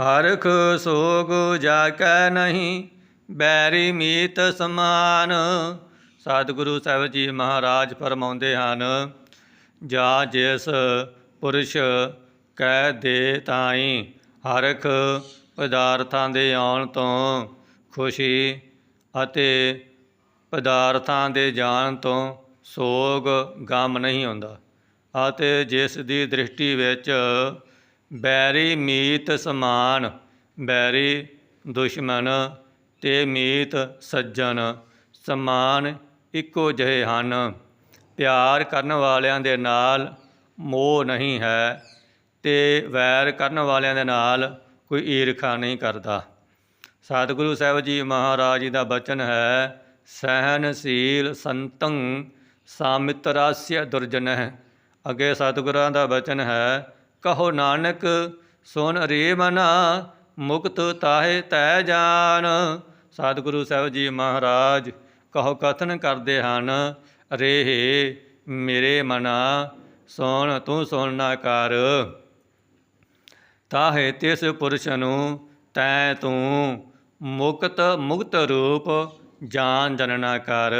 ਹਰਖ ਸੋਗ ਜਾ ਕੈ ਨਹੀਂ, ਬੈਰੀ ਮੀਤ ਸਮਾਨ। ਸਤਿਗੁਰੂ ਸਾਹਿਬ ਜੀ ਮਹਾਰਾਜ ਫਰਮਾਉਂਦੇ ਹਨ, ਜਾ ਜਿਸ ਪੁਰਸ਼ ਕਹਿ ਦੇ ਤਾਈ ਹਰਖ ਪਦਾਰਥਾਂ ਦੇ ਆਉਣ ਤੋਂ ਖੁਸ਼ੀ ਅਤੇ ਪਦਾਰਥਾਂ ਦੇ ਜਾਣ ਤੋਂ ਸੋਗ ਗਮ ਨਹੀਂ ਹੁੰਦਾ। ਅਤੇ ਜਿਸ ਦੀ ਦ੍ਰਿਸ਼ਟੀ ਵਿੱਚ ਬੈਰੀ ਮੀਤ ਸਮਾਨ, ਬੈਰੀ ਦੁਸ਼ਮਣ ਤੇ ਮੀਤ ਸੱਜਣ, ਸਮਾਨ ਇੱਕੋ ਜਿਹੇ ਹਨ। ਪਿਆਰ ਕਰਨ ਵਾਲਿਆਂ ਦੇ ਨਾਲ ਮੋਹ ਨਹੀਂ ਹੈ ਤੇ ਵੈਰ ਕਰਨ ਵਾਲਿਆਂ ਦੇ ਨਾਲ ਕੋਈ ਈਰਖਾ ਨਹੀਂ ਕਰਦਾ। ਸਤਿਗੁਰੂ ਸਾਹਿਬ ਜੀ ਮਹਾਰਾਜ ਜੀ ਦਾ ਬਚਨ ਹੈ, ਸਹਿਨਸ਼ੀਲ ਸੰਤੰ ਸਾਮਿਤਰਾਸਿਆ ਦੁਰਜਨਹਿ। ਅੱਗੇ ਸਤਿਗੁਰਾਂ ਦਾ ਬਚਨ ਹੈ ਕਹੋ ਨਾਨਕ, ਸੁਨ ਰੇ ਮਨਾ, ਮੁਕਤ ਤਾਹੇ ਤੈ ਜਾਨ। ਸਤਿਗੁਰੂ ਸਾਹਿਬ ਜੀ ਮਹਾਰਾਜ, ਕਹੋ ਕਥਨ ਕਰਦੇ ਹਨ ਰੇ ਹੇ ਮੇਰੇ ਮਨਾ, ਸੁਣ ਤੂੰ ਸੁਣਨਾ ਕਰ। ਤਾਹੇ ਤਿਸ ਪੁਰਸ਼ ਨੂੰ ਤੈ ਤੂੰ ਮੁਕਤ ਮੁਕਤ ਰੂਪ ਜਾਨ ਜਨਨਾ ਕਰ।